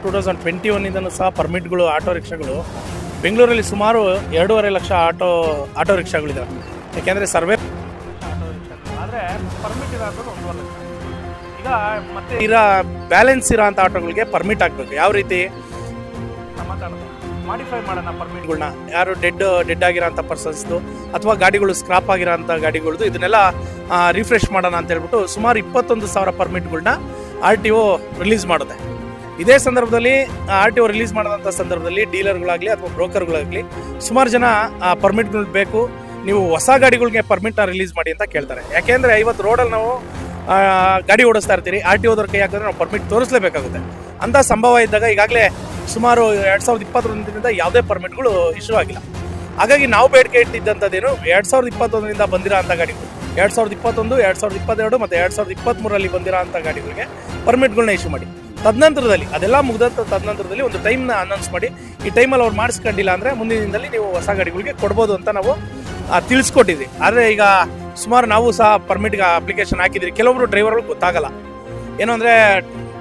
Two thousand twenty ಒನ್ನಿಂದನೂ ಸಹ ಪರ್ಮಿಟ್ಗಳು auto ರಿಕ್ಷಾಗಳು ಬೆಂಗಳೂರಲ್ಲಿ ಸುಮಾರು ಎರಡೂವರೆ ಲಕ್ಷ ಆಟೋ ಆಟೋ ರಿಕ್ಷಾಗಳಿದ್ದಾವೆ ಯಾಕೆಂದರೆ ಸರ್ವೆ ಆದರೆ ಪರ್ಮಿಟ್ ಇರೋದು ಒಂದೂವರೆ ಲಕ್ಷ ಈಗ ಮತ್ತೆ ಇರೋ ಬ್ಯಾಲೆನ್ಸ್ ಇರೋ ಅಂಥ ಆಟೋಗಳಿಗೆ ಪರ್ಮಿಟ್ ಆಗಬೇಕು ಯಾವ ರೀತಿ? ಮಾಡಿಫೈ ಮಾಡೋಣ ಪರ್ಮಿಟ್ಗಳನ್ನ ಯಾರು ಡೆಡ್ ಡೆಡ್ ಆಗಿರೋಂಥ ಪರ್ಸನ್ಸ್ದು ಅಥವಾ ಗಾಡಿಗಳು ಸ್ಕ್ರಾಪ್ ಆಗಿರೋಂಥ ಗಾಡಿಗಳದ್ದು ಇದನ್ನೆಲ್ಲ ರಿಫ್ರೆಶ್ ಮಾಡೋಣ ಅಂತ ಹೇಳ್ಬಿಟ್ಟು ಸುಮಾರು ಇಪ್ಪತ್ತೊಂದು ಸಾವಿರ ಪರ್ಮಿಟ್ಗಳನ್ನ ಆರ್ ಟಿ ಒ ರಿಲೀಸ್ ಮಾಡುತ್ತೆ. ಇದೇ ಸಂದರ್ಭದಲ್ಲಿ ಆರ್ ಟಿ ಒ ರಿಲೀಸ್ ಮಾಡಿದಂಥ ಸಂದರ್ಭದಲ್ಲಿ ಡೀಲರ್ಗಳಾಗಲಿ ಅಥವಾ ಬ್ರೋಕರ್ಗಳಾಗಲಿ ಸುಮಾರು ಜನ, ಆ ಪರ್ಮಿಟ್ಗಳು ಬೇಕು. ನೀವು ಹೊಸ ಗಾಡಿಗಳಿಗೆ ಪರ್ಮಿಟ್ನ ರಿಲೀಸ್ ಮಾಡಿ ಅಂತ ಕೇಳ್ತಾರೆ. ಯಾಕೆಂದರೆ ಐವತ್ತು ರೋಡಲ್ಲಿ ನಾವು ಗಾಡಿ ಓಡಿಸ್ತಾ ಇರ್ತೀರಿ. ಆರ್ ಟಿ ಓದವ್ರ ಕೈ ಹಾಕಿದ್ರೆ ನಾವು ಪರ್ಮಿಟ್ ತೋರಿಸಲೇಬೇಕಾಗುತ್ತೆ. ಅಂಥ ಸಂಭವ ಇದ್ದಾಗ ಈಗಾಗಲೇ ಸುಮಾರು ಎರಡು ಸಾವಿರದ ಇಪ್ಪತ್ತೊಂದರಿಂದ ಯಾವುದೇ ಪರ್ಮಿಟ್ಗಳು ಇಶ್ಯೂ ಆಗಿಲ್ಲ. ಹಾಗಾಗಿ ನಾವು ಬೇಡಿಕೆ ಇಟ್ಟಿದ್ದಂಥದ್ದೇನು, ಎರಡು ಸಾವಿರದ ಇಪ್ಪತ್ತೊಂದರಿಂದ ಬಂದಿರೋ ಅಂಥ ಗಾಡಿಗಳು, ಎರಡು ಸಾವಿರದ ಇಪ್ಪತ್ತೊಂದು, ಎರಡು ಸಾವಿರದ ಇಪ್ಪತ್ತೆರಡು ಮತ್ತು ಎರಡು ಸಾವಿರದ ಇಪ್ಪತ್ತ್ಮೂರಲ್ಲಿ ಬಂದಿರೋ ಅಂಥ ಗಾಡಿಗಳಿಗೆ ಪರ್ಮಿಟ್ಗಳನ್ನ ಇಶ್ಯೂ ಮಾಡಿ. ತದನಂತರದಲ್ಲಿ, ಅದೆಲ್ಲ ಮುಗಿದಂಥ ತದನಂತರದಲ್ಲಿ ಒಂದು ಟೈಮ್ನ ಅನೌನ್ಸ್ ಮಾಡಿ, ಈ ಟೈಮಲ್ಲಿ ಅವ್ರು ಮಾಡಿಸ್ಕೊಂಡಿಲ್ಲ ಅಂದರೆ ಮುಂದಿನ ದಿನದಲ್ಲಿ ನೀವು ಹೊಸ ಗಾಡಿಗಳಿಗೆ ಕೊಡ್ಬೋದು ಅಂತ ನಾವು ತಿಳಿಸ್ಕೊಟ್ಟಿದ್ವಿ. ಆದರೆ ಈಗ ಸುಮಾರು ನಾವು ಸಹ ಪರ್ಮಿಟ್ಗೆ ಅಪ್ಲಿಕೇಶನ್ ಹಾಕಿದ್ರಿ ಕೆಲವೊಬ್ರು ಡ್ರೈವರ್ಗಳು ಗೊತ್ತಾಗಲ್ಲ. ಏನು ಅಂದರೆ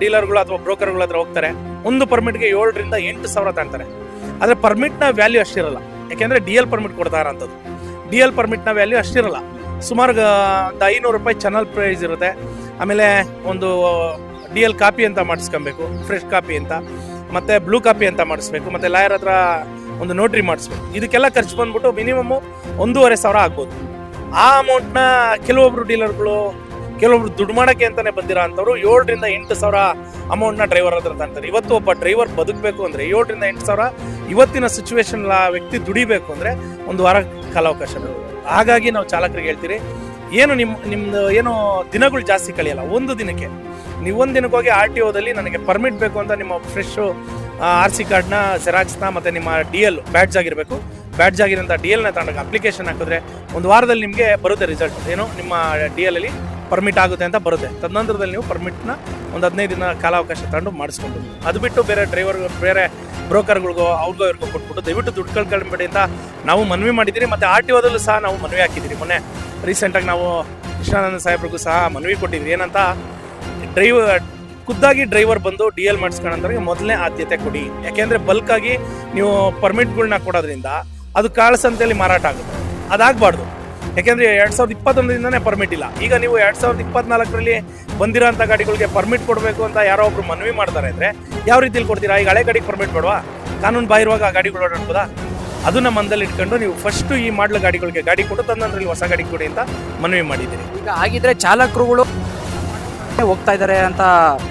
ಡೀಲರ್ಗಳು ಅಥವಾ ಬ್ರೋಕರ್ಗಳ ಹತ್ರ ಹೋಗ್ತಾರೆ, ಒಂದು ಪರ್ಮಿಟ್ಗೆ ಏಳರಿಂದ ಎಂಟು ಸಾವಿರ ತಗೊಳ್ತಾರೆ ಆದರೆ ಪರ್ಮಿಟ್ನ ವ್ಯಾಲ್ಯೂ ಅಷ್ಟಿರಲ್ಲ. ಯಾಕೆಂದರೆ ಡಿ ಎಲ್ ಪರ್ಮಿಟ್ ಕೊಡ್ತಾ ಇರೋಂಥದ್ದು ಡಿ ಎಲ್ ಪರ್ಮಿಟ್ನ ವ್ಯಾಲ್ಯೂ ಅಷ್ಟಿರಲ್ಲ. ಸುಮಾರು ಒಂದು ಐನೂರು ರೂಪಾಯಿ ಚಾನಲ್ ಪ್ರೈಸ್ ಇರುತ್ತೆ. ಆಮೇಲೆ ಒಂದು ಡಿ ಎಲ್ ಕಾಪಿ ಅಂತ ಮಾಡಿಸ್ಕೊಬೇಕು, ಫ್ರೆಶ್ ಕಾಪಿ ಅಂತ, ಮತ್ತು ಬ್ಲೂ ಕಾಪಿ ಅಂತ ಮಾಡಿಸ್ಬೇಕು, ಮತ್ತು ಲಾಯರ್ ಹತ್ರ ಒಂದು ನೋಟ್ರಿ ಮಾಡಿಸ್ಬೇಕು. ಇದಕ್ಕೆಲ್ಲ ಖರ್ಚು ಬಂದ್ಬಿಟ್ಟು ಮಿನಿಮಮ್ಮು ಒಂದೂವರೆ ಸಾವಿರ ಆಗ್ಬೋದು. ಆ ಅಮೌಂಟ್ನ ಕೆಲವೊಬ್ರು ಡೀಲರ್ಗಳು, ಕೆಲವೊಬ್ರು ದುಡ್ಡು ಮಾಡೋಕ್ಕೆ ಅಂತಲೇ ಬಂದಿರೋ ಅಂಥವ್ರು ಏಳರಿಂದ ಎಂಟು ಸಾವಿರ ಅಮೌಂಟ್ನ ಡ್ರೈವರ್ ಹತ್ರ ತಂತಾರೆ ಇವತ್ತು ಒಬ್ಬ ಡ್ರೈವರ್ ಬದುಕಬೇಕು ಅಂದರೆ ಏಳರಿಂದ ಎಂಟು ಸಾವಿರ, ಇವತ್ತಿನ ಸಿಚುವೇಶನ್ ಆ ವ್ಯಕ್ತಿ ದುಡಿಬೇಕು ಅಂದರೆ ಒಂದು ವಾರ ಕಾಲಾವಕಾಶ ಹಾಗಾಗಿ ನಾವು ಚಾಲಕರಿಗೆ ಹೇಳ್ತೀರಿ, ಏನು ನಿಮ್ಮ ನಿಮ್ಮದು ಏನು ದಿನಗಳು ಜಾಸ್ತಿ ಕಳೆಯಲ್ಲ, ಒಂದು ದಿನಕ್ಕೆ. ನೀವು ಒಂದು ದಿನಕ್ಕೆ ಹೋಗಿ ಆರ್ ಟಿ ಒದಲ್ಲಿ ನನಗೆ ಪರ್ಮಿಟ್ ಬೇಕು ಅಂತ ನಿಮ್ಮ ಫ್ರೆಶ್ಶು ಆರ್ ಸಿ ಕಾರ್ಡ್ನ ಜೆರಾಕ್ಸ್ನ ಮತ್ತು ನಿಮ್ಮ ಡಿ ಎಲ್ ಬ್ಯಾಡ್ಜ್ ಆಗಿರಬೇಕು. ಬ್ಯಾಡ್ಜ್ ಆಗಿರೋಂಥ ಡಿ ಎಲ್ನ ತಗೊಂಡಾಗ ಅಪ್ಲಿಕೇಶನ್ ಹಾಕಿದ್ರೆ ಒಂದು ವಾರದಲ್ಲಿ ನಿಮಗೆ ಬರುತ್ತೆ ರಿಸಲ್ಟ್ ಏನು ನಿಮ್ಮ ಡಿ ಎಲ್ ಅಲ್ಲಿ ಪರ್ಮಿಟ್ ಆಗುತ್ತೆ ಅಂತ ಬರುತ್ತೆ. ತದನಂತರದಲ್ಲಿ ನೀವು ಪರ್ಮಿಟ್ನ ಒಂದು ಹದಿನೈದು ದಿನ ಕಾಲಾವಕಾಶ ತಗೊಂಡು ಮಾಡಿಸ್ಕೊಂಡು ಅದು ಬಿಟ್ಟು ಬೇರೆ ಡ್ರೈವರ್ ಬೇರೆ ಬ್ರೋಕರ್ಗಳಿಗೋ ಅವ್ರಿಗೋ, ಇವ್ರಿಗೋ ಕೊಟ್ಬಿಟ್ಟು ದಯವಿಟ್ಟು ದುಡ್ಡು ಕಳ್ಕೊಳ್ಬೇಡಿ ಅಂತ ನಾವು ಮನವಿ ಮಾಡಿದ್ದೀರಿ. ಮತ್ತು ಆರ್ ಟಿ ಒದಲ್ಲೂ ಸಹ ನಾವು ಮನವಿ ಹಾಕಿದ್ದೀರಿ. ಮೊನ್ನೆ ರೀಸೆಂಟಾಗಿ ನಾವು ಕೃಷ್ಣಾನಂದ ಸಾಹೇಬ್ರಿಗೂ ಸಹ ಮನವಿ ಕೊಟ್ಟಿದ್ವಿ ಏನಂತ ಡ್ರೈವರ್, ಖುದ್ದಾಗಿ ಡ್ರೈವರ್ ಬಂದು ಡಿ ಎಲ್ ಮಾಡಿಸ್ಕೊಳ್ಳೋಂಥವ್ರಿಗೆ ಮೊದಲನೇ ಆದ್ಯತೆ ಕೊಡಿ. ಯಾಕೆಂದರೆ ಬಲ್ಕಾಗಿ ನೀವು ಪರ್ಮಿಟ್ಗಳನ್ನ ಕೊಡೋದ್ರಿಂದ ಅದು ಕಾಳಸಂತೆಯಲ್ಲಿ ಮಾರಾಟ ಆಗುತ್ತೆ. ಅದಾಗಬಾರ್ದು. ಯಾಕೆಂದರೆ ಎರಡು ಸಾವಿರದ ಇಪ್ಪತ್ತೊಂದರಿಂದನೇ ಪರ್ಮಿಟ್ ಇಲ್ಲ. ಈಗ ನೀವು ಎರಡು ಸಾವಿರದ ಇಪ್ಪತ್ನಾಲ್ಕರಲ್ಲಿ ಬಂದಿರೋಂಥ ಗಾಡಿಗಳಿಗೆ ಪರ್ಮಿಟ್ ಕೊಡಬೇಕು ಅಂತ ಯಾರೋ ಒಬ್ರು ಮನವಿ ಮಾಡ್ತಾರೆ ಅಂದರೆ ಯಾವ ರೀತಿಯಲ್ಲಿ ಕೊಡ್ತೀರಾ? ಈಗ ಹಳೆ ಗಾಡಿಗೆ ಪರ್ಮಿಟ್ ಕೊಡುವ ಕಾನೂನು ಬಾಹಿರುವಾಗ ಆ ಗಾಡಿಗಳು ಓಡಾಡ್ಬೋದಾ? ಅದನ್ನ ಮನದಲ್ಲಿ ಇಟ್ಕೊಂಡು ನೀವು ಫಸ್ಟು ಈ ಮಾಡಲು ಗಾಡಿಗಳಿಗೆ ಗಾಡಿ ಕೊಟ್ಟು ತದನಂತರ ಹೊಸ ಗಾಡಿ ಕೊಡಿ ಅಂತ ಮನವಿ ಮಾಡಿದ್ದೀರಿ. ಈಗ ಆಗಿದ್ರೆ ಚಾಲಕರುಗಳು ಹೋಗ್ತಾ ಇದ್ದಾರೆ ಅಂತ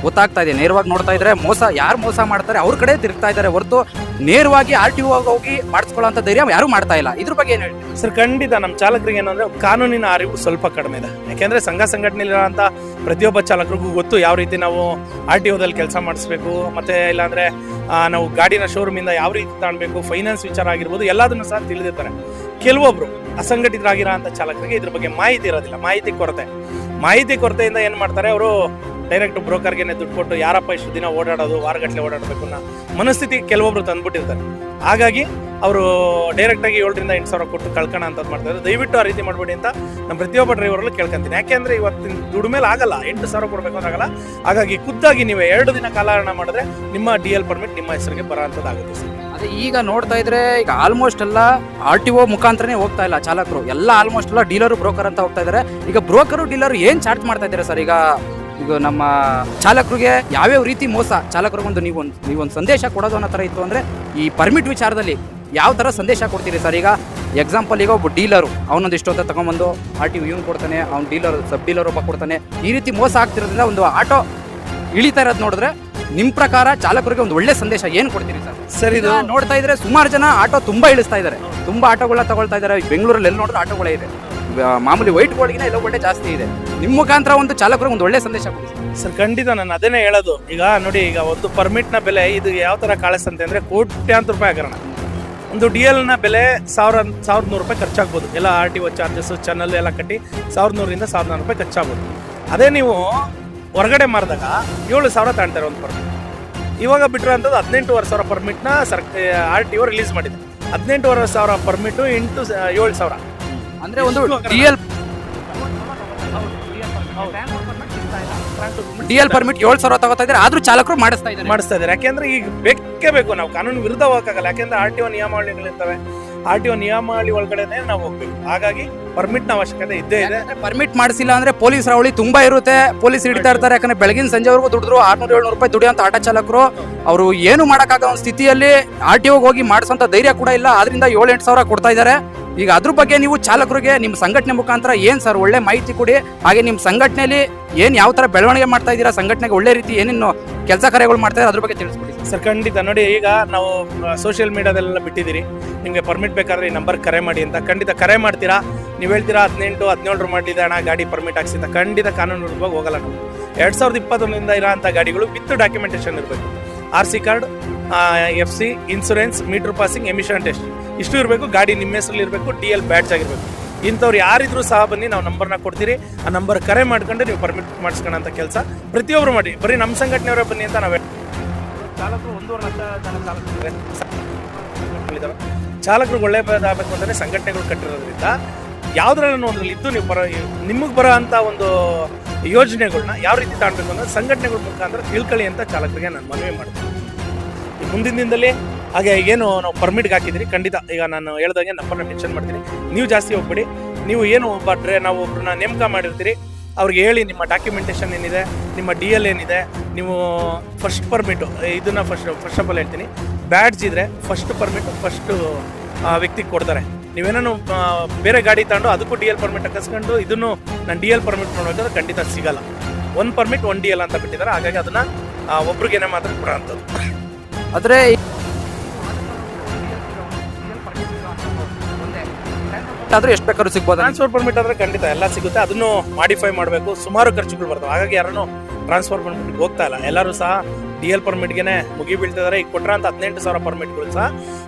ಗೊತ್ತಾಗ್ತಾ ಇದೆ. ನೇರವಾಗಿ ನೋಡ್ತಾ ಇದ್ರೆ ಮೋಸ, ಯಾರು ಮೋಸ ಮಾಡ್ತಾರೆ ಅವ್ರ ಕಡೆ ತಿರುಗ್ತಾ ಇದ್ದಾರೆ ಹೊರತು ನೇರವಾಗಿ ಆರ್ ಟಿ ಹೋಗಿ ಮಾಡಿಸ್ಕೊಳ್ಳೋ ಧೈರ್ಯ ಯಾರು ಮಾಡ್ತಾ ಇಲ್ಲ. ಇದ್ರ ಬಗ್ಗೆ ಏನು ಹೇಳಿ ಸರ್, ಖಂಡಿತ ನಮ್ಮ ಚಾಲಕರಿಗೆ ಏನಂದ್ರೆ ಕಾನೂನಿನ ಅರಿವು ಸ್ವಲ್ಪ ಕಡಿಮೆ ಇದೆ. ಯಾಕೆಂದ್ರೆ ಸಂಘ ಸಂಘಟನೆಲಿರೋಂಥ ಪ್ರತಿಯೊಬ್ಬ ಚಾಲಕರಿಗೂ ಗೊತ್ತು ಯಾವ ರೀತಿ ನಾವು ಆರ್ ಟಿ ಓದಲ್ಲಿ ಕೆಲಸ ಮಾಡಿಸ್ಬೇಕು, ಮತ್ತೆ ಇಲ್ಲಾಂದ್ರೆ ನಾವು ಗಾಡಿನ ಶೋರೂಮಿಂದ ಯಾವ ರೀತಿ ತಾಣಬೇಕು, ಫೈನಾನ್ಸ್ ವಿಚಾರ ಆಗಿರ್ಬೋದು, ಎಲ್ಲದನ್ನು ಸಹ ತಿಳಿದಿರ್ತಾರೆ. ಕೆಲವೊಬ್ರು ಅಸಂಘಟಿತರಾಗಿರೋ ಚಾಲಕರಿಗೆ ಇದ್ರ ಬಗ್ಗೆ ಮಾಹಿತಿ ಇರೋದಿಲ್ಲ, ಮಾಹಿತಿ ಕೊರತೆ. ಮಾಹಿತಿ ಕೊರತೆಯಿಂದ ಏನು ಮಾಡ್ತಾರೆ, ಅವರು ಡೈರೆಕ್ಟ್ ಬ್ರೋಕರ್ಗೆ ದುಡ್ಡು ಕೊಟ್ಟು ಯಾರಪ್ಪ ಇಷ್ಟು ದಿನ ಓಡಾಡೋದು ವಾರಗಟ್ಟಲೆ ಓಡಾಡಬೇಕು ಅನ್ನೋ ಮನಸ್ಥಿತಿ ಕೆಲವೊಬ್ರು ತಂದ್ಬಿಟ್ಟಿರ್ತಾರೆ. ಹಾಗಾಗಿ ಅವರು ಡೈರೆಕ್ಟಾಗಿ ಏಳರಿಂದ ಎಂಟು ಸಾವಿರ ಕೊಟ್ಟು ಕಳ್ಕೋಣ ಅಂತ ಮಾಡ್ತಾರೆ ದಯವಿಟ್ಟು ಆ ರೀತಿ ಮಾಡಬೇಡಿ ಅಂತ ನಮ್ಮ ಪ್ರತಿಯೊಬ್ಬ ಡ್ರೈವರಲ್ಲೂ ಕೇಳ್ಕೊಂತೀನಿ. ಯಾಕೆಂದ್ರೆ ಇವತ್ತಿನ ದುಡ್ಡು ಮೇಲೆ ಆಗಲ್ಲ, ಎಂಟು ಸಾವಿರ ಕೊಡಬೇಕು ಅಂತ ಆಗಲ್ಲ. ಹಾಗಾಗಿ ಖುದ್ದಾಗಿ ನೀವು ಎರಡು ದಿನ ಕಾಲಹರಣ ಮಾಡಿದ್ರೆ ನಿಮ್ಮ ಡಿ ಎಲ್ ಪರ್ಮಿಟ್ ನಿಮ್ಮ ಹೆಸರಿಗೆ ಬರೋ ಅಂಥದ್ದಾಗುತ್ತೆ ಸರ್. ಈಗ ನೋಡ್ತಾ ಇದ್ರೆ ಈಗ ಆಲ್ಮೋಸ್ಟ್ ಎಲ್ಲ ಆರ್ ಟಿ ಒ ಮುಖಾಂತರನೇ ಹೋಗ್ತಾ ಇಲ್ಲ ಚಾಲಕರು. ಎಲ್ಲ ಆಲ್ಮೋಸ್ಟ್ ಎಲ್ಲ ಡೀಲರು, ಬ್ರೋಕರ್ ಅಂತ ಹೋಗ್ತಾ ಇದ್ದಾರೆ ಈಗ ಬ್ರೋಕರು, ಡೀಲರ್ ಏನು ಚಾರ್ಜ್ ಮಾಡ್ತಾ ಇದ್ದಾರೆ ಸರ್? ಈಗ ಈಗ ನಮ್ಮ ಚಾಲಕರಿಗೆ ಯಾವ್ಯಾವ ರೀತಿ ಮೋಸ? ಚಾಲಕರಿಗೊಂದು ನೀವು ಒಂದು ನೀವೊಂದು ಸಂದೇಶ ಕೊಡೋದು ಅನ್ನೋ ಥರ ಇತ್ತು ಅಂದರೆ ಈ ಪರ್ಮಿಟ್ ವಿಚಾರದಲ್ಲಿ ಯಾವ ಥರ ಸಂದೇಶ ಕೊಡ್ತೀರಿ ಸರ್? ಈಗ ಎಕ್ಸಾಂಪಲ್ ಈಗ ಒಬ್ಬ ಡೀಲರು, ಅವನೊಂದು ಅಂತ ತಗೊಂಬಂದು ಆರ್ ಟಿ ಇವ್ನು ಕೊಡ್ತಾನೆ, ಅವ್ನು ಡೀಲರ್ ಸಬ್ ಡೀಲರ್ ಒಬ್ಬ ಕೊಡ್ತಾನೆ. ಈ ರೀತಿ ಮೋಸ ಆಗ್ತಿರೋದ್ರಿಂದ ಒಂದು ಆಟೋ ಇಳಿತಾ ಇರೋದು ನೋಡಿದ್ರೆ ನಿಮ್ಮ ಪ್ರಕಾರ ಚಾಲಕರಿಗೆ ಒಂದು ಒಳ್ಳೆ ಸಂದೇಶ ಏನು ಕೊಡ್ತೀರಿ ಸರ್? ಸರ್ ಇದು ನೋಡ್ತಾ ಇದ್ರೆ ಸುಮಾರು ಜನ ಆಟೋ ತುಂಬಾ ಇಳಿಸ್ತಾ ಇದ್ದಾರೆ ತುಂಬಾ ಆಟೋಗಳ ತಗೊಳ್ತಾ ಇದ್ದಾರೆ ಬೆಂಗಳೂರಲ್ಲಿ ಎಲ್ಲಿ ನೋಡಿದ್ರೆ ಆಟೋಗಳೇ ಇದೆ. ಮಾಮೂಲಿ ವೈಟ್ ಬೋರ್ಡ್ಗಿನ ಎಲ್ಲ ಒಳ್ಳೆ ಜಾಸ್ತಿ ಇದೆ. ನಿಮ್ಮ ಮುಖಾಂತರ ಒಂದು ಚಾಲಕರಿಗೆ ಒಂದು ಒಳ್ಳೆ ಸಂದೇಶ ಕೊಡಿ ಸರ್. ಖಂಡಿತ ನಾನು ಅದನ್ನೇ ಹೇಳೋದು. ಈಗ ನೋಡಿ ಈಗ ಒಂದು ಪರ್ಮಿಟ್ನ ಬೆಲೆ ಇದು ಯಾವ ಥರ ಕಾಳಿಸ್ತಂತೆ ಅಂದರೆ ಕೋಟ್ಯಾಂತ ರೂಪಾಯಿ ಆಗರಣ ಒಂದು ಡಿ ಎಲ್ನ ಬೆಲೆ ಸಾವಿರ ಸಾವಿರದ ನೂರು ರೂಪಾಯಿ ಖರ್ಚಾಗ್ಬೋದು. ಎಲ್ಲ R T O charges channel ಎಲ್ಲ ಕಟ್ಟಿ ಸಾವಿರದ ನೂರರಿಂದ ಸಾವಿರದ ನಾನ್ನೂರು ರೂಪಾಯಿ ಖರ್ಚಾಗ್ಬೋದು. ಅದೇ ನೀವು ಹೊರಗಡೆ ಮಾರಿದಾಗ ಏಳು ಸಾವಿರ ತಗೊಳ್ತಾರೆ ಒಂದು ಪರ್ಮಿಟ್ ಇವಾಗ ಬಿಟ್ಟಿರೋಂಥದ್ದು ಹದಿನೆಂಟುವರೆ ಸಾವಿರ ಪರ್ಮಿಟ್ನ sir R T O release ಮಾಡಿದೆ. ಹದಿನೆಂಟುವರೆ ಸಾವಿರ ಪರ್ಮಿಟು ಇಂಟು ಏಳು ಸಾವಿರ. ಅಂದರೆ ಒಂದು D L D L permit ಏಳು ಸಾವಿರ ತಗೋತಾ ಇದ್ದಾರೆ ಆದ್ರೂ ಚಾಲಕರು ಮಾಡಿಸ್ತಾ ಇದ್ದಾರೆ. ಮಾಡಿಸ್ತಾ ಇದ್ದಾರೆ. ಯಾಕೆಂದ್ರೆ ಈಗ ಬೇಕೇ ಬೇಕು. ನಾವು ಕಾನೂನು ವಿರುದ್ಧ ಹೋಗಕ್ಕಾಗಲ್ಲ. ಯಾಕೆಂದ್ರೆ ಆರ್ ಟಿ ಒ ನಿಯಮಾವಳಿಗಳಿರ್ತವೆ. ಆರ್ ಟಿ ಒ ನಿಯಮಾವಳಿ ಒಳಗಡೆ ನಾವು ಹೋಗ್ಬೇಕು. ಹಾಗಾಗಿ ಪರ್ಮಿಟ್ನ ಅವಶ್ಯಕತೆ ಇದ್ದೇ ಇದೆ. ಪರ್ಮಿಟ್ ಮಾಡಿಸಿಲ್ಲ ಅಂದ್ರೆ ಪೊಲೀಸ್ ರಾವಳಿ ತುಂಬಾ ಇರುತ್ತೆ. ಪೊಲೀಸ್ ಹಿಡಿತಾ ಇರ್ತಾರೆ. ಯಾಕಂದ್ರೆ ಬೆಳಗಿನ ಸಂಜೆವರೆಗೂ ದುಡಿದ್ರು. ಆರ್ನೂರು ಏಳ್ನೂರು ರೂಪಾಯಿ ದುಡಿಯೋಂತ ಆಟೋ ಚಾಲಕರು. ಅವರು ಏನು ಮಾಡಕ್ಕಾಗ ಒಂದು ಸ್ಥಿತಿಯಲ್ಲಿ ಆರ್ ಟಿ ಹೋಗಿ ಮಾಡಿಸುವಂತ ಧೈರ್ಯ ಕೂಡ ಇಲ್ಲ. ಆದ್ರಿಂದ ಏಳು ಎಂಟು ಸಾವಿರ ಕೊಡ್ತಾ ಇದ್ದಾರೆ. ಈಗ ಅದ್ರ ಬಗ್ಗೆ ನೀವು ಚಾಲಕರಿಗೆ, ನಿಮ್ಮ ಸಂಘಟನೆ ಮುಖಾಂತರ ಏನ್ ಸರ್ ಒಳ್ಳೆ ಮಾಹಿತಿ ಕೊಡಿ. ಹಾಗೆ ನಿಮ್ಮ ಸಂಘಟನೆಯಲ್ಲಿ ಏನ್ ಯಾವ ತರ ಬೆಳವಣಿಗೆ ಮಾಡ್ತಾ ಇದ್ದೀರಾ, ಸಂಘಟನೆಗೆ ಒಳ್ಳೆ ರೀತಿ ಏನೇನು ಕೆಲಸ ಕಾರ್ಯಗಳು ಮಾಡ್ತಾ ಇದ್ದಾರೆ, ಅದ್ರ ಬಗ್ಗೆ ತಿಳಿಸ್ಕೊಡಿ. ಸರ್. ಖಂಡಿತ. ನೋಡಿ, ಈಗ ನಾವು ಸೋಷಿಯಲ್ ಮೀಡಿಯಾದಲ್ಲೆಲ್ಲ ಬಿಟ್ಟಿದ್ದೀರಿ. ನಿಮಗೆ ಪರ್ಮಿಟ್ ಬೇಕಾದ್ರೆ ಈ ನಂಬರ್ ಕರೆ ಮಾಡಿ ಅಂತ. ಖಂಡಿತ ಕರೆ ಮಾಡ್ತೀರಾ? ನೀವು ಹೇಳ್ತೀರಾ, ಹದಿನೆಂಟು, ಹದಿನೇಳರು ಮಾಡಿದೆ ಅಣ್ಣ ಗಾಡಿ ಪರ್ಮಿಟ್ ಹಾಕ್ಸಿದ್ದ ಖಂಡಿತ ಕಾನೂನು ರೂಪವಾಗಿ ಹೋಗಲ್ಲ ನಾವು. ಎರಡು ಸಾವಿರದ ಇಪ್ಪತ್ತೊಂದರಿಂದ ಇರೋಂಥ ಗಾಡಿಗಳು ವಿತ್ ಡಾಕ್ಯುಮೆಂಟೇಷನ್ ಇರಬೇಕು. R C card F C insurance meter passing emission test ಇಷ್ಟು ಇರಬೇಕು. ಗಾಡಿ ನಿಮ್ಮ ಹೆಸರಲ್ಲಿ ಇರಬೇಕು ಡಿ ಎಲ್ ಬ್ಯಾಡ್ಜ್ ಆಗಿರಬೇಕು. ಇಂಥವ್ರು ಯಾರಿದ್ರು ಸಹ ಬನ್ನಿ, ನಾವು ನಂಬರ್ನ ಕೊಡ್ತೀರಿ. ಆ ನಂಬರ್ ಕರೆ ಮಾಡ್ಕೊಂಡು ನೀವು ಪರ್ಮಿಟ್ ಮಾಡಿಸ್ಕೊಳ್ಳೋಂಥ ಕೆಲಸ ಪ್ರತಿಯೊಬ್ಬರು ಮಾಡಿ. ಬರೀ ನಮ್ಮ ಸಂಘಟನೆಯವರೇ ಬನ್ನಿ ಅಂತ ನಾವು ಚಾಲಕರು ಒಂದೂವರೆ ಲಕ್ಷ ಜನ ಚಾಲಕರು ಚಾಲಕರು ಒಳ್ಳೆಯದಾಗಬೇಕು ಅಂತಲೇ ಸಂಘಟನೆಗಳು ಕಟ್ಟಿರೋದ್ರಿಂದ ಯಾವುದ್ರಲ್ಲೂ ಒಂದ್ರಲ್ಲಿ ಇದ್ದು ನೀವು ಬರೋ ನಿಮಗೆ ಬರೋ ಅಂಥ ಒಂದು ಯೋಜನೆಗಳನ್ನ ಯಾವ ರೀತಿ ತಾಣಬೇಕು ಅಂದ್ರೆ ಸಂಘಟನೆಗಳ ಮುಖಾಂತರ ತಿಳ್ಕೊಳ್ಳಿ ಅಂತ ಚಾಲಕರಿಗೆ ನಾನು ಮನವಿ ಮಾಡ್ತೀನಿ. ಮುಂದಿನ ದಿನದಲ್ಲಿ ಹಾಗೆ ಏನು ನಾವು ಪರ್ಮಿಟ್ಗೆ ಹಾಕಿದ್ದೀರಿ, ಖಂಡಿತ. ಈಗ ನಾನು ಹೇಳ್ದಂಗೆ ನಂಬರ್ನ ಮೆನ್ಷನ್ ಮಾಡ್ತೀನಿ. ನೀವು ಜಾಸ್ತಿ ಹೋಗ್ಬಿಡಿ. ನೀವು ಏನು ಡ್ರೈ ನಾವು ಒಬ್ಬರನ್ನ ನೇಮಕ ಮಾಡಿರ್ತೀರಿ. ಅವ್ರಿಗೆ ಹೇಳಿ ನಿಮ್ಮ ಡಾಕ್ಯುಮೆಂಟೇಷನ್ ಏನಿದೆ, ನಿಮ್ಮ ಡಿ ಎಲ್ ಏನಿದೆ, ನೀವು ಫಸ್ಟ್ ಪರ್ಮಿಟು ಇದನ್ನ ಫಸ್ಟ್ ಫಸ್ಟ್ ಆಫ್ ಆಲ್ ಹೇಳ್ತೀನಿ. ಬ್ಯಾಡ್ಜ್ ಇದ್ರೆ ಫಸ್ಟ್ ಪರ್ಮಿಟ್ ಫಸ್ಟು ವ್ಯಕ್ತಿಗೆ ಕೊಡ್ತಾರೆ. ನೀವೇನೂ ಬೇರೆ ಗಾಡಿ ತಗೊಂಡು ಅದಕ್ಕೂ ಡಿ ಎಲ್ ಪರ್ಮಿಟ್ ಹಾಕಿಸ್ಕೊಂಡು ಇದನ್ನು ನಾನು ಡಿ ಎಲ್ ಪರ್ಮಿಟ್ ನೋಡೋದಾದ್ರೆ ಖಂಡಿತ ಸಿಗಲ್ಲ. One permit one D L ಅಂತ ಬಿಟ್ಟಿದ್ದಾರೆ. ಹಾಗಾಗಿ ಅದನ್ನ ಒಬ್ರಿಗೆ ಒಬ್ರಿಗೇನೆ ಮಾತ್ರ ಕೊಡೋ ಅಂಥದ್ದು ಆದ್ರೆ ಆದ್ರೂ ಎಷ್ಟು ಬೇಕಾದ್ರೂ ಸಿಗ್ಬೋದು ಟ್ರಾನ್ಸ್ಫರ್ ಪರ್ಮಿಟ್ ಆದ್ರೆ ಖಂಡಿತ ಎಲ್ಲ ಸಿಗುತ್ತೆ. ಅದನ್ನು ಮಾಡಿಫೈ ಮಾಡಬೇಕು. ಸುಮಾರು ಖರ್ಚುಗಳು ಬರ್ತವೆ. ಹಾಗಾಗಿ ಯಾರನ್ನು ಟ್ರಾನ್ಸ್ಫರ್ ಪರ್ಮಿಟ್ ಹೋಗ್ತಾ ಇಲ್ಲ. ಎಲ್ಲರೂ ಸಹ ಡಿ ಎಲ್ ಪರ್ಮಿಟ್ಗೆ ಮುಗಿ ಬೀಳ್ತಿದ್ದಾರೆ. ಈಗ ಕೊಟ್ಟರಂತ ಹದಿನೆಂಟು ಸಾವಿರ ಪರ್ಮಿಟ್ಗಳು ಸಹ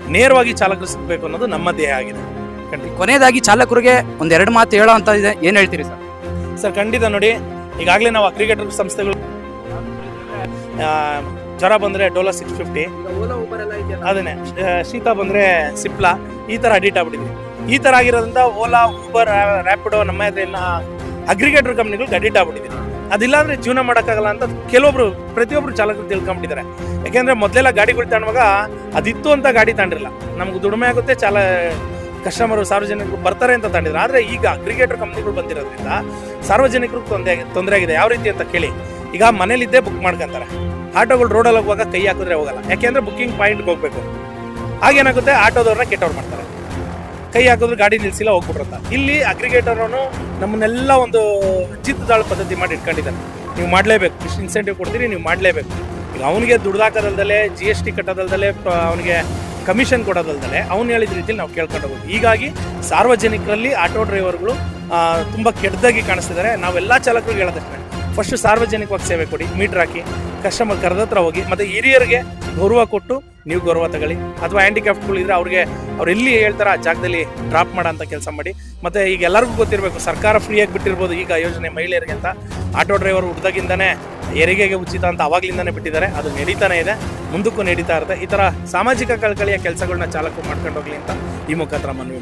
ನೇರವಾಗಿ ಚಾಲಕರು ಸಿಗಬೇಕು ಅನ್ನೋದು ನಮ್ಮ ದೇಹ ಆಗಿದೆ. ಖಂಡಿತ. ಕೊನೆಯದಾಗಿ ಚಾಲಕರಿಗೆ ಒಂದೆರಡು ಎರಡು ಮಾತು ಹೇಳೋ ಅಂತ ಇದೆ. ಏನು ಹೇಳ್ತೀರಿ ಸರ್? ಸರ್ ಖಂಡಿತ ನೋಡಿ. ಈಗಾಗಲೇ ನಾವು ಅಗ್ರಿಗೇಟರ್ ಸಂಸ್ಥೆಗಳು ಆ, ಜ್ವರ ಬಂದರೆ ಡೋಲೋ ಸಿಕ್ಸ್ ಫಿಫ್ಟಿ ಅದನ್ನೇ. ಆ, ಶೀತ ಬಂದ್ರೆ ಸಿಪ್ಲಾ. ಈ ತರ ಅಡಿಟ್ ಆಗ್ಬಿಟ್ಟಿದ್ವಿ. ಈ ತರ ಆಗಿರೋದ್ರಿಂದ ಓಲಾ ಊಬರ್ ರ್ಯಾಪಿಡೋ ನಮ್ಮ ಅಗ್ರಿಗೇಟರ್ ಕಂಪ್ನಿಗಳು ಅಡಿಟ್ ಆಗ್ಬಿಟ್ಟಿದೆ. ಅದಿಲ್ಲ ಅಂದ್ರೆ ಜೀವನ ಮಾಡೋಕ್ಕಾಗಲ್ಲ ಅಂತ ಕೆಲವೊಬ್ರು, ಪ್ರತಿಯೊಬ್ರು ಚಾಲಕರು ತಿಳ್ಕೊಂಬಿಟ್ಟಿದ್ದಾರೆ. ಯಾಕೆಂದ್ರೆ ಮೊದಲೆಲ್ಲ ಗಾಡಿಗಳು ತಗೊಂಡಾಗ ಅದಿತ್ತು ಅಂತ ಗಾಡಿ ತಗೊಂಡಿರಲ್ಲ ನಮ್ಗೆ ದುಡಿಮೆ ಆಗುತ್ತೆ, ಚಾಲ, ಕಸ್ಟಮರು ಸಾರ್ವಜನಿಕರು ಬರ್ತಾರೆ ಅಂತ ತಗೊಂಡಿದ್ರು ಆದ್ರೆ ಈಗ ಅಗ್ರಿಗೇಟರ್ ಕಂಪ್ನಿಗಳು ಬಂದಿರೋದ್ರಿಂದ ಸಾರ್ವಜನಿಕರಿಗೆ ತೊಂದರೆ ತೊಂದರೆ ಆಗಿದೆ. ಯಾವ ರೀತಿ ಅಂತ ಕೇಳಿ, ಈಗ ಮನೇಲಿದ್ದೇ ಬುಕ್ ಮಾಡ್ಕೊಂತಾರೆ. ಆಟೋಗಳು ರೋಡಲ್ಲಿ ಹೋಗುವಾಗ ಕೈ ಹಾಕಿದ್ರೆ ಹೋಗಲ್ಲ. ಯಾಕೆಂದ್ರೆ ಬುಕ್ಕಿಂಗ್ ಪಾಯಿಂಟ್ಗೆ ಹೋಗ್ಬೇಕು. ಆಗೇನಾಗುತ್ತೆ ಆಟೋದವ್ರನ್ನ ಕೆಟ್ಟವ್ರು ಮಾಡ್ತಾರೆ. ಕೈ ಹಾಕಿದ್ರು ಗಾಡಿ ನಿಲ್ಸಿಲ್ಲ ಹೋಗ್ಬಿಟ್ರಂತ ಇಲ್ಲಿ ಅಗ್ರಿಗೇಟರ್ ಅವನು ನಮ್ಮನ್ನೆಲ್ಲ ಒಂದು ಜಿತ್ತದಾಳು ಪದ್ಧತಿ ಮಾಡಿ ಇಟ್ಕೊಂಡಿದ್ದಾನೆ. ನೀವು ಮಾಡಲೇಬೇಕು, ಇಷ್ಟು ಇನ್ಸೆಂಟಿವ್ ಕೊಡ್ತೀರಿ, ನೀವು ಮಾಡಲೇಬೇಕು. ಈಗ ಅವನಿಗೆ ದುಡ್ದಾಕೋದಲ್ದಲೆ ಜಿ ಎಸ್ ಟಿ ಕಟ್ಟೋದಲ್ದಲೆ ಅವನಿಗೆ ಕಮಿಷನ್ ಕೊಡೋದಲ್ದಲೆ, ಅವ್ನು ಹೇಳಿದ ರೀತಿಯಲ್ಲಿ ನಾವು ಕೇಳ್ಕೊಂಡು ಹೋಗೋದು. ಹೀಗಾಗಿ ಸಾರ್ವಜನಿಕರಲ್ಲಿ ಆಟೋ ಡ್ರೈವರ್ಗಳು ತುಂಬ ಕೆಟ್ಟದಾಗಿ ಕಾಣಿಸ್ತಿದ್ದಾರೆ. ನಾವೆಲ್ಲ ಚಾಲಕರಿಗೆ ಹೇಳೋದಷ್ಟೇ. ಫಸ್ಟ್ ಸಾರ್ವಜನಿಕವಾಗಿ ಸೇವೆ ಕೊಡಿ ಮೀಟರ್ ಹಾಕಿ ಕಸ್ಟಮರ್ ಕರೆದತ್ರ ಹೋಗಿ, ಮತ್ತೆ ಹಿರಿಯರಿಗೆ ಗೌರವ ಕೊಟ್ಟು ನೀವು ಗೌರವ ತಗೊಳ್ಳಿ. ಅಥವಾ ಹ್ಯಾಂಡಿಕ್ಯಾಪ್ಟ್ಗಳಿದ್ರೆ ಅವ್ರಿಗೆ, ಅವ್ರು ಎಲ್ಲಿ ಹೇಳ್ತಾರ ಆ ಜಾಗದಲ್ಲಿ ಡ್ರಾಪ್ ಮಾಡೋ ಅಂತ ಕೆಲಸ ಮಾಡಿ. ಮತ್ತೆ ಈಗ ಎಲ್ಲರಿಗೂ ಗೊತ್ತಿರಬೇಕು, ಸರ್ಕಾರ ಫ್ರೀಯಾಗಿ ಬಿಟ್ಟಿರ್ಬೋದು ಈಗ ಯೋಜನೆ ಮಹಿಳೆಯರಿಗೆ ಅಂತ ಆಟೋ ಡ್ರೈವರ್ ಹುಡ್ದಾಗಿಂದಾನೆ ಹೆರಿಗೆಗೆ ಉಚಿತ ಅಂತ ಅವಾಗ್ಲಿಂದನೇ ಬಿಟ್ಟಿದ್ದಾರೆ. ಅದು ನಡೀತಾನೆ ಇದೆ, ಮುಂದಕ್ಕೂ ನಡೀತಾ ಇರುತ್ತೆ. ಈ ಥರ ಸಾಮಾಜಿಕ ಕಳಕಳಿಯ ಕೆಲಸಗಳನ್ನ ಚಾಲಕರು ಮಾಡ್ಕೊಂಡು ಹೋಗ್ಲಿ ಅಂತ ಈ ಮುಖಾಂತರ ಮನವಿ